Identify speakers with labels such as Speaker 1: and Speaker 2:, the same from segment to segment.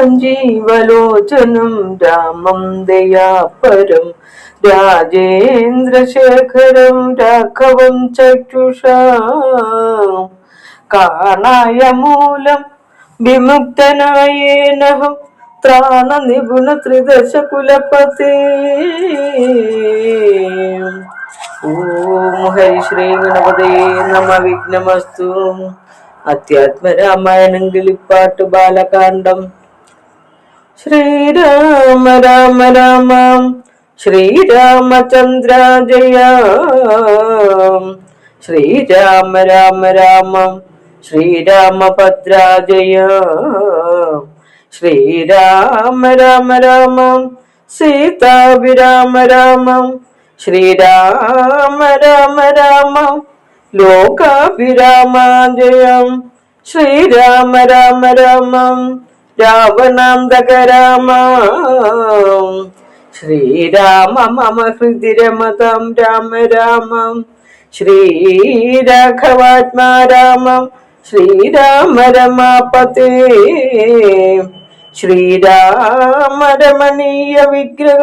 Speaker 1: രാജീവലോചനം രാമം ദയാപരം രാജേന്ദ്രശേഖരം രാഘവം ചക്ഷുഷ കാണായ മൂലം വിമുക്തനായേനഹം ത്രാണ നിപുണ ത്രിദശ കുലപതി ഓം ഹരി ശ്രീ ഗണപതേ നമ വിഘ്നമസ്തു അധ്യാത്മരാമായണം കിളിപ്പാട്ട് ബാലകാന്ഡം. ശ്രീരാമ രാമ രാമ. ശ്രീരാമചന്ദ്ര ജയ. ശ്രീരാമ രാമ രാമ. ശ്രീരാമഭദ്രാജയ ശ്രീരാമ രാമ രാമ. സീതാഭിരാമ രാമ. ശ്രീരാമ രാമ രാമ ലോകാഭിരാമാജയം ശ്രീരാമ രാമ രാമ രാവണാന്തക രാമ ശ്രീരാമ മമ ഹൃദി രമതം രാമ രാമം. ശ്രീരാഘവാത്മാ രാമ ശ്രീരാമ രമാപതേ. ശ്രീരാമ രമണീയ വിഗ്രഹ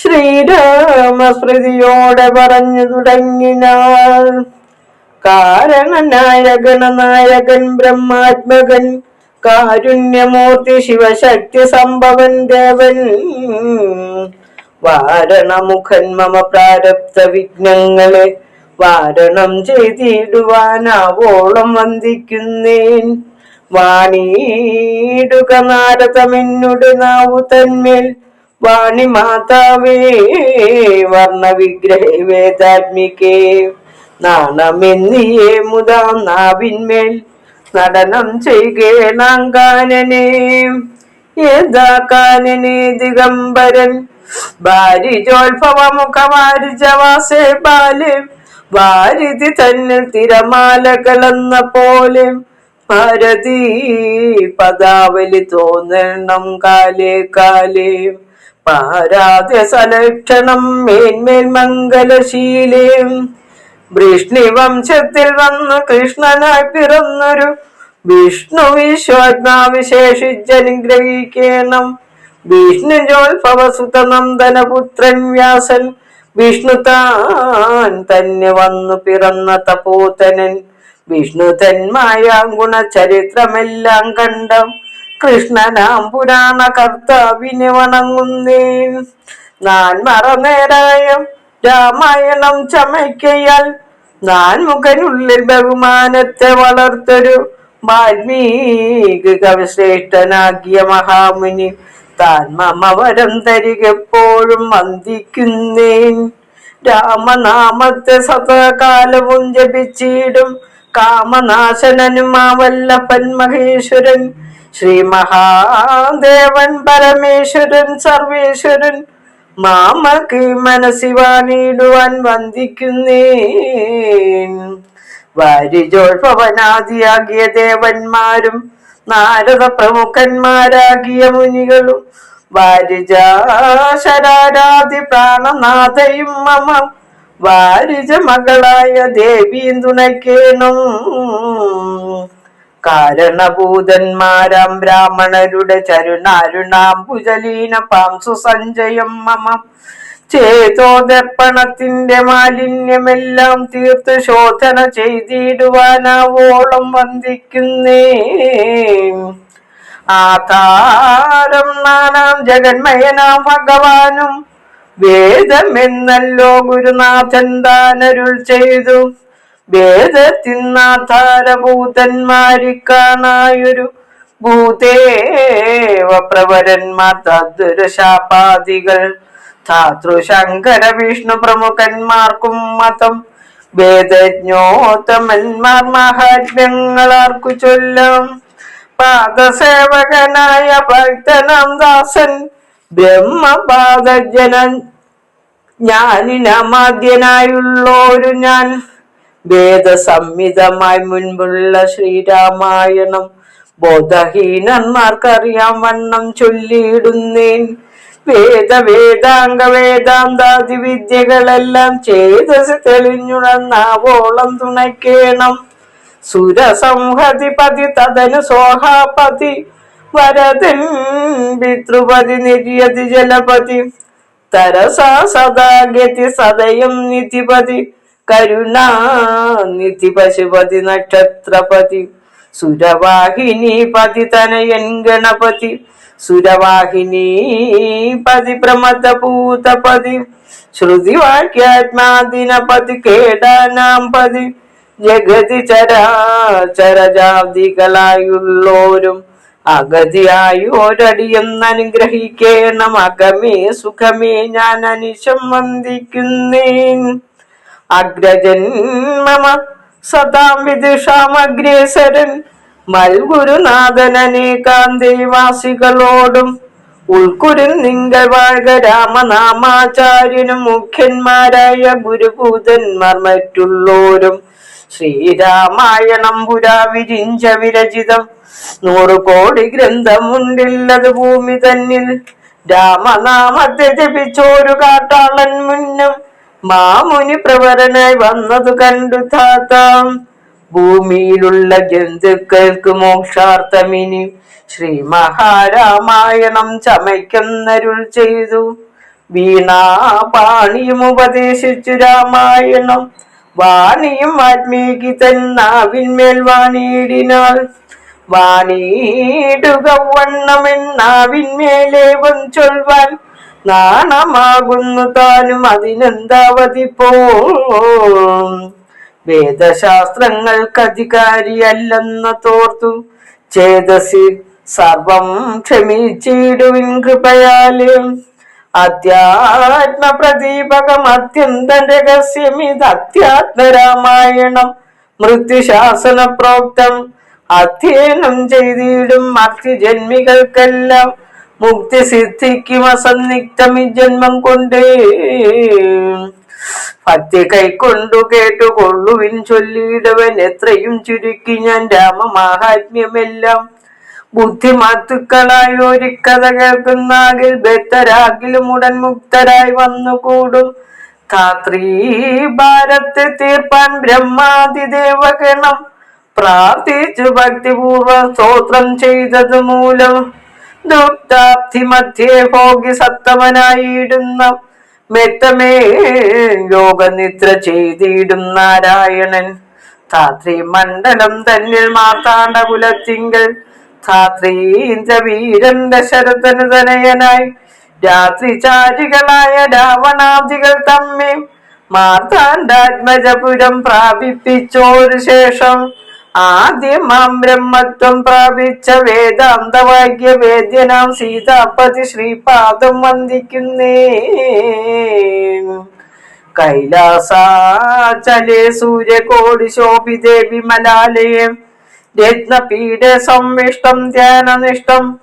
Speaker 1: ശ്രീരാമസ്മൃതിയോടെ പറഞ്ഞു തുടങ്ങിനാൾ കാരണനായ നായകൻ ബ്രഹ്മാത്മകൻ കാരുണ്യമൂർത്തി ശിവശക്തി സംഭവൻ ദേവൻ. വാരണമുഖൻ മമ പ്രാരബ്ധ വിഘ്നങ്ങളെ വാരണം ചെയ്തിടുവാനാവോളം വന്ദിക്കുന്നേൻ. വാണിയിടുക നാരദമെന്നുടെ നാവു തന്മേൽ വാണി മാതാവേ വർണ വിഗ്രഹേ വേദാത്മികേ. നാണമെന്നിയേ മുതാ നാവിന്മേൽ നടനം ചെയ്കേണാങ്കാനനെ. ഏതാ കാനനെ ദിഗംബരൻ? ഭാരിജോത്ഭവമുഖമാരിജവാസേ ബാലെ. വാരിധി തന്നിൽ തിരമാലകളെന്ന പോലെ ഭാരതീ പദാവലി തോന്നണം കാലേ കാലേ. പാരാദ്യ സലക്ഷണം മേന്മേൽ മംഗലശീലയും വൃഷ്ണി വംശത്തിൽ വന്നു കൃഷ്ണനായി പിറന്നൊരു വിഷ്ണു വിശ്വാത്മാവിശേഷിച്ചനുഗ്രഹിക്കണം വിഷ്ണു ജോത്ഭവസുത നന്ദനപുത്രൻ വ്യാസൻ വിഷ്ണു താൻ തന്നെ വന്നു പിറന്ന തപോതനൻ വിഷ്ണു തന്മായ ഗുണചരിത്രമെല്ലാം കണ്ട. കൃഷ്ണനാം പുരാണ കർത്താവിനെ വണങ്ങുന്നേൻ നാൻ മറന്നേരായം രാമായണം ചമയ്ക്കയാൽ നാൻ മുഖനുള്ളിൽ ബഹുമാനത്തെ വളർത്തൊരു വാൽമീകി കവിശ്രേഷ്ഠനാകിയ മഹാമുനി. താൻ മമവരം തരികെപ്പോഴും വന്ദിക്കുന്നേൻ. രാമനാമത്തെ സദാകാലവും ജപിച്ചിടും കാമനാശനനും ആവല്ലപ്പൻ മഹേശ്വരൻ. ശ്രീ മഹാദേവൻ പരമേശ്വരൻ സർവേശ്വരൻ മാമക്ക് മനസ്സിവാണിടുവാൻ വന്ദിക്കുന്നേൻ. വാരിജോത്ഭവനാദിയാകിയ ദേവന്മാരും നാരദ പ്രമുഖന്മാരാകിയ മുനികളും വാരിജാശരാരാധി പ്രാണനാഥയും മമ വാരിജ മകളായ ദേവിയും തുണയ്ക്കേണം കാരണഭൂതന്മാരാം ബ്രാഹ്മണരുടെ ചരുണാരുണാംബുജലീന പാംസു സഞ്ജയം മമ. ചേതോദർപ്പണത്തിന്റെ മാലിന്യമെല്ലാം തീർത്ത് ശോധന ചെയ്തിടുവാനാവോളം വന്ദിക്കുന്നേ ആധാരം നാനാം ജഗന്മയനാം ഭഗവാനും വേദമെന്നല്ലോ ഗുരുനാഥൻ താനരുൾ ചെയ്തു. വേദത്തിനാധാരഭൂതന്മാരി കാണായൊരു ഭൂതേവ പ്രവരന്മാർ തദ്ദുരശാപാദികൾ ധാതൃശങ്കര വിഷ്ണു പ്രമുഖന്മാർക്കും മതം. വേദജ്ഞോത്തമന്മാർ മഹാത്മ്യങ്ങളാർക്കു ചൊല്ലാം. പാദസേവകനായ ഭക്തനാം ദാസൻ ബ്രഹ്മപാദജനൻ ജ്ഞാനിനമാദ്യനായുള്ളോരു ഞാൻ. വേദസംഹിതമായി മുൻപുള്ള ശ്രീരാമായണം. ബോധഹീനന്മാർക്കറിയാം വണ്ണം ചൊല്ലിയിടുന്നേൻ. വേദ വേദാംഗ വേദാന്താദി വിദ്യകളെല്ലാം ചേതസ് തെളിഞ്ഞുണർന്നാവോളം തുണയ്ക്കേണം. സുരസംഹതിപതി തദനു സോഹാപതി വരതൻ പിതൃപതി നിര്യതി ജലപതി തരസാ സദാഗതി സദയം നിധിപതി കരുണാ നിധി പശുപതി നക്ഷത്രപതി സുരവാഹിനി പതി തനയൻ ഗണപതി സുരവാഹിനി പതി പ്രമദ ഭൂതപതി ശ്രുതിവാക്യാത്മാദിനപതി കേടാനാം പതി ജഗതി ചരാചരജാതികളായുള്ളോരും അഗതിയായി ഒരടിയെന്ന് അനുഗ്രഹിക്കണം അകമേ സുഖമേ ഞാൻ അനിശം വന്ദിക്കുന്നേൻ. അഗ്രജൻ മമ സദാം വിദുഷാമഗ്രേസരൻ മൽഗുരുനാഥനേകാന്തേവാസികളോടും ഉൾക്കുരുൻ നിങ്ങൾ വാഴക രാമനാമാചാര്യനും മുഖ്യന്മാരായ ഗുരുഭൂതന്മാർ മറ്റുള്ളോരും ശ്രീരാമായണം പുരാ വിരിഞ്ച വിരചിതം നൂറു കോടി ഗ്രന്ഥമുണ്ടില്ലത് ഭൂമി തന്നിൽ രാമനാമത്തെ ജപിച്ചോരു കാട്ടാളൻ മുന്നും മാമുനി പ്രവരനായി വന്നതു കണ്ടു താത്താം. ഭൂമിയിലുള്ള ജന്തുക്കൾക്ക് മോക്ഷാർത്ഥമിനി. ശ്രീ മഹാരാമായണം ചമയ്ക്കുന്നരുൾ ചെയ്തു. വീണാ പാണിയും ഉപദേശിച്ചു രാമായണം. വാണിയും വാൽമീകി തന്നാവിന്മേൽ വാണിയിടിനാൾ. വാണിയിടുക വണ്ണമെന്നാവിന്മേലേവം ചൊൽവാൻ. നാണമാകുന്നു താനും അതിനെന്താവതിപ്പോ വേദശാസ്ത്രങ്ങൾക്ക് അധികാരിയല്ലെന്ന തോർത്തു ചേതസി സർവം ക്ഷമിച്ചിടുവിൻ കൃപയാൽ. അധ്യാത്മ പ്രദീപകം അത്യന്തം രഹസ്യമിത് അധ്യാത്മരാമായണം. മൃത്യുശാസന പ്രോക്തം അധ്യയനം ചെയ്തിടും മർത്യജന്മികൾക്കെല്ലാം മുക്തി സിദ്ധിക്കും അസന്നിഗ്ധം ഈ ജന്മം കൊണ്ടേ. ഭക്തി കൈക്കൊണ്ടു കേട്ടുകൊള്ളുവിൻ ചൊല്ലിയിടവൻ. എത്രയും ചുരുക്കി ഞാൻ രാമമാഹാത്മ്യമെല്ലാം. ബുദ്ധിമാത്തുക്കളായി ഒരു കഥ കേൾക്കുന്നാകിൽ ബദ്ധരാകിലും ഉടൻ മുക്തരായി വന്നുകൂടും. ഭാരത്തെ തീർപ്പാൻ ബ്രഹ്മാതിദേവഗണം. പ്രാർത്ഥിച്ചു ഭക്തിപൂർവ സ്തോത്രം ചെയ്തത് മൂലം ദുഗ്ധാബ്ധി മധ്യേ ഭോഗ്യ സത്തമനായിടുന്ന മെത്തമേ യോഗനിദ്ര ചെയ്തിടും നാരായണൻ. ധാത്രി മണ്ഡലം തന്നിൽ മാർത്താണ്ഡ കുലത്തിങ്കൽ ധാത്രീന്ദ്ര വീരൻ ദശരഥന് തനയനായി രാത്രി ചാരികളായ രാവണാദികൾ തമ്മിൽ മാർത്താണ്ഡാത്മജപുരം പ്രാപിപ്പിച്ചോരു ശേഷം ആദ്യം മാം ബ്രഹ്മത്വം പ്രാപിച്ച വേദാന്തവാക്യ വേദ്യനാം സീതാപതി ശ്രീപാദം വന്ദിക്കുന്നേ. കൈലാസാചലേ സൂര്യകോടി ശോഭിതേ വിമലാലയം രത്നപീഠ സംവിഷ്ടം ധ്യാനനിഷ്ടം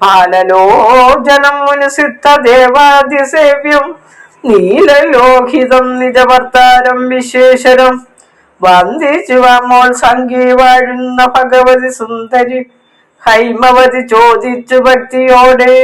Speaker 1: പാലലോചനം മുനുസിദ്ധ ദേവാദിസേവ്യം നീലലോഹിതം നിജവർത്താരം വിശേഷരം വന്ദിച്ചു വാമോൾ സംഗീ വാഴുന്ന ഭഗവതി സുന്ദരി ഹൈമവതി ചോദിച്ചു ഭക്തിയോടെ.